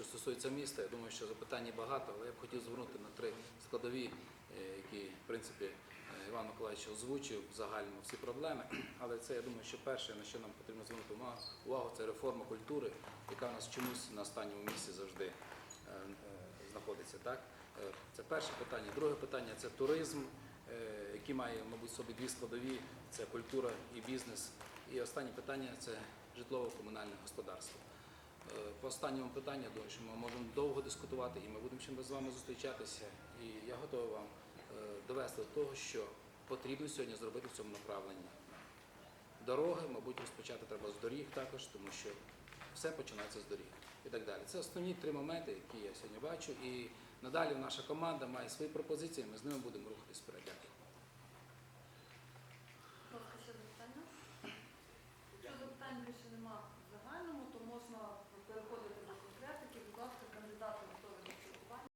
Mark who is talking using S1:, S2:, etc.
S1: що стосується міста, я думаю, що запитань багато, але я б хотів звернути на три складові, е, які, в принципі, е, Іван Миколаївич озвучив загально всі проблеми. Але це, я думаю, що перше, на що нам потрібно звернути увагу- це реформа культури, яка у нас чомусь на останньому місці завжди е, знаходиться. Так? Це перше питання. Друге питання це туризм, який має, мабуть, собі дві складові: це культура і бізнес. І останнє питання це житлово-комунальне господарство. Е, По останньому питанню, я думаю, що ми можемо довго дискутувати, і ми будемо ще з вами зустрічатися. І я готовий вам е, довести до того, що потрібно сьогодні зробити в цьому направленні. Дороги, мабуть, розпочати треба з доріг також, тому що все починається з доріг і так далі. Це основні три моменти, які я сьогодні бачу. І надалі наша команда має свої пропозиції, ми з ними будемо рухатись вперед. Дякую.